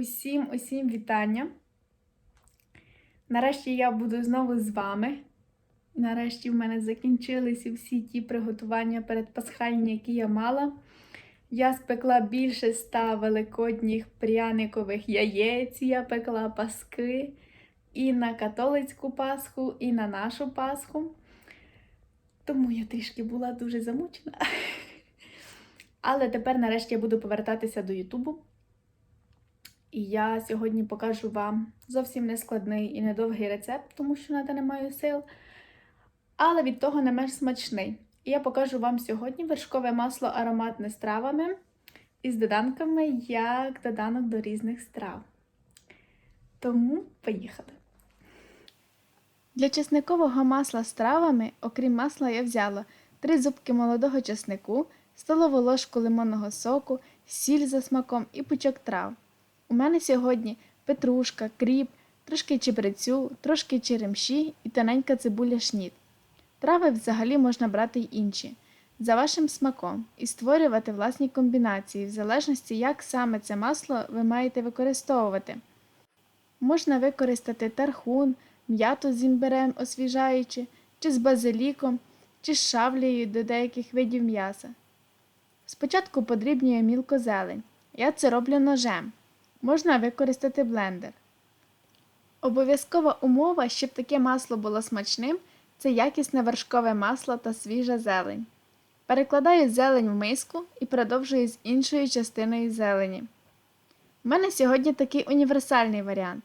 Усім, усім вітання. Нарешті я буду знову з вами. Нарешті в мене закінчилися всі ті приготування передпасхальні, які я мала. Я спекла більше ста великодніх пряникових яєць, я пекла паски і на католицьку Пасху, і на нашу Пасху. Тому я трішки була дуже замучена. Але тепер, нарешті, я буду повертатися до Ютубу. І я сьогодні покажу вам зовсім нескладний і недовгий рецепт, тому що на те не маю сил. Але від того не менш смачний. І я покажу вам сьогодні вершкове масло ароматне з травами і з доданками як доданок до різних страв. Тому поїхали. Для чесникового масла з травами, окрім масла, я взяла 3 зубки молодого чеснику, столову ложку лимонного соку, сіль за смаком і пучок трав. У мене сьогодні петрушка, кріп, трошки чебрецю, трошки черемші і тоненька цибуля шніт. Трави взагалі можна брати й інші, за вашим смаком, і створювати власні комбінації, в залежності, як саме це масло ви маєте використовувати. Можна використати тархун, м'яту з імбирем освіжаючи, чи з базиліком, чи з шавлею до деяких видів м'яса. Спочатку подрібнюю мілко зелень. Я це роблю ножем. Можна використати блендер. Обов'язкова умова, щоб таке масло було смачним, це якісне вершкове масло та свіжа зелень. Перекладаю зелень в миску і продовжую з іншою частиною зелені. У мене сьогодні такий універсальний варіант.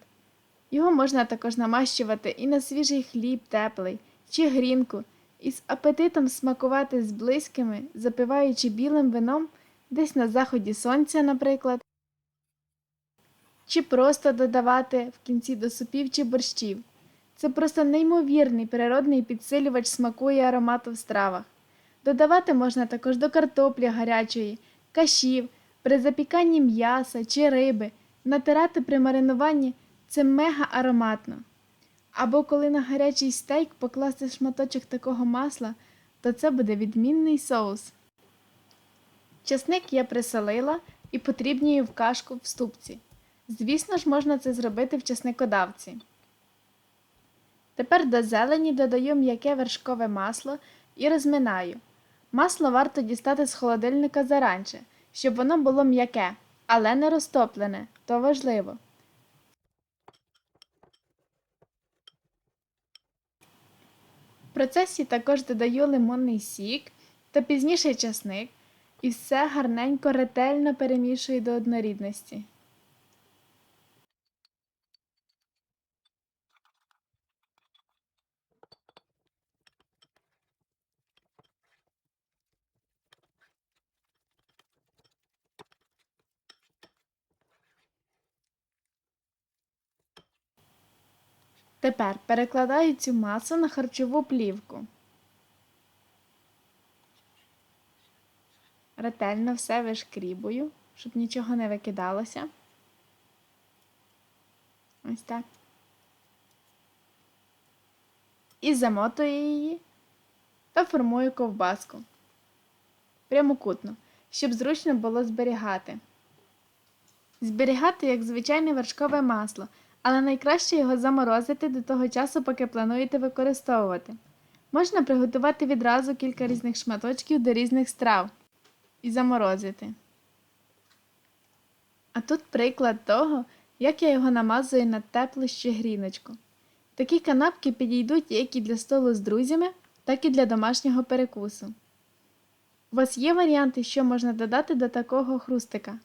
Його можна також намащувати і на свіжий хліб теплий, чи грінку, і з апетитом смакувати з близькими, запиваючи білим вином десь на заході сонця, наприклад, чи просто додавати в кінці до супів чи борщів. Це просто неймовірний природний підсилювач смаку і аромату в стравах. Додавати можна також до картоплі гарячої, кашів, при запіканні м'яса чи риби, натирати при маринуванні це мега ароматно. Або коли на гарячий стейк покласти шматочок такого масла, то це буде відмінний соус. Часник я присолила і потрібнюю в кашку в ступці. Звісно ж, можна це зробити в часникодавці. Тепер до зелені додаю м'яке вершкове масло і розминаю. Масло варто дістати з холодильника заранче, щоб воно було м'яке, але не розтоплене, то важливо. В процесі також додаю лимонний сік та пізніше часник і все гарненько ретельно перемішую до однорідності. Тепер перекладаю цю масу на харчову плівку. Ретельно все вишкрібую, щоб нічого не викидалося. Ось так. І замотую її та формую ковбаску. Прямокутно, щоб зручно було зберігати. Зберігати як звичайне вершкове масло, але найкраще його заморозити до того часу, поки плануєте використовувати. Можна приготувати відразу кілька різних шматочків до різних страв і заморозити. А тут приклад того, як я його намазую на теплу ще гріночку. Такі канапки підійдуть як і для столу з друзями, так і для домашнього перекусу. У вас є варіанти, що можна додати до такого хрустика?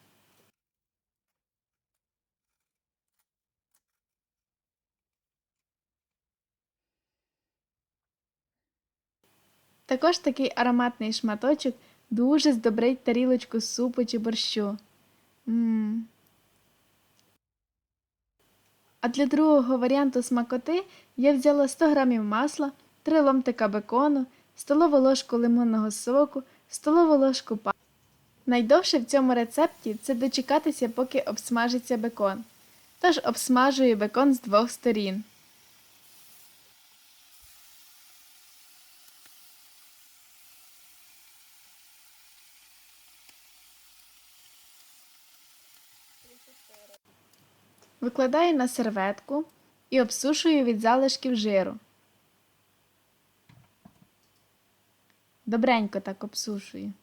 Також такий ароматний шматочок дуже здобрить тарілочку супу чи борщу. Ммм. А для другого варіанту смакоти я взяла 100 г масла, 3 ломтика бекону, столову ложку лимонного соку, столову ложку па. Найдовше в цьому рецепті це дочекатися, поки обсмажиться бекон. Тож обсмажую бекон з двох сторін. Викладаю на серветку і обсушую від залишків жиру. Добренько так обсушую.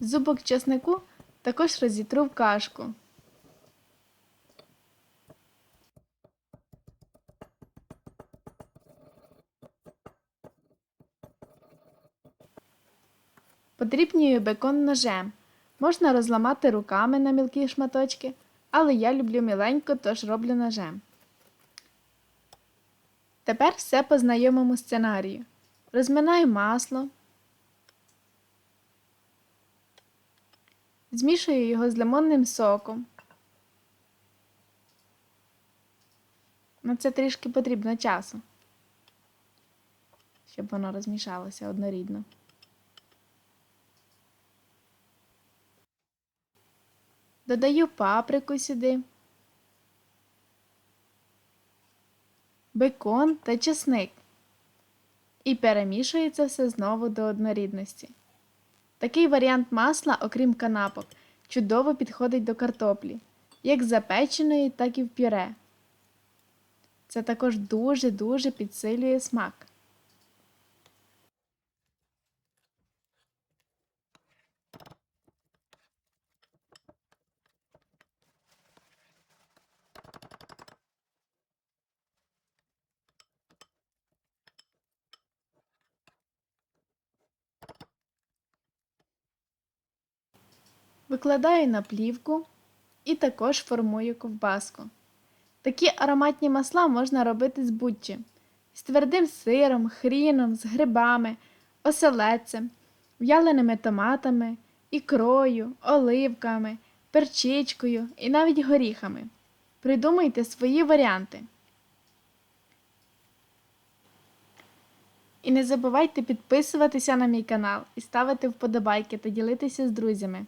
Зубок чеснику також розітру в кашку. Подрібнюю бекон ножем. Можна розламати руками на мілкі шматочки, але я люблю міленько, тож роблю ножем. Тепер все по знайомому сценарію. Розминаю масло. Змішую його з лимонним соком. На це трішки потрібно часу, щоб воно розмішалося однорідно. Додаю паприку сюди, бекон та чесник. І перемішую це все знову до однорідності. Такий варіант масла, окрім канапок, чудово підходить до картоплі, як запеченої, так і в пюре. Це також дуже-дуже підсилює смак. Викладаю на плівку і також формую ковбаску. Такі ароматні масла можна робити з будь-чим. з твердим сиром, хріном, з грибами, оселедцем, в'яленими томатами, ікрою, оливками, перчичкою і навіть горіхами. Придумайте свої варіанти. І не забувайте підписуватися на мій канал і ставити вподобайки та ділитися з друзями.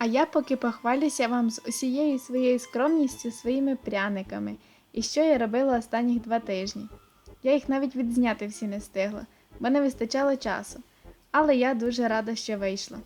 А я поки похвалюся вам з усією своєю скромністю своїми пряниками і що я робила останніх два тижні. Я їх навіть відзняти всі не встигла, бо не вистачало часу. Але я дуже рада, що вийшла.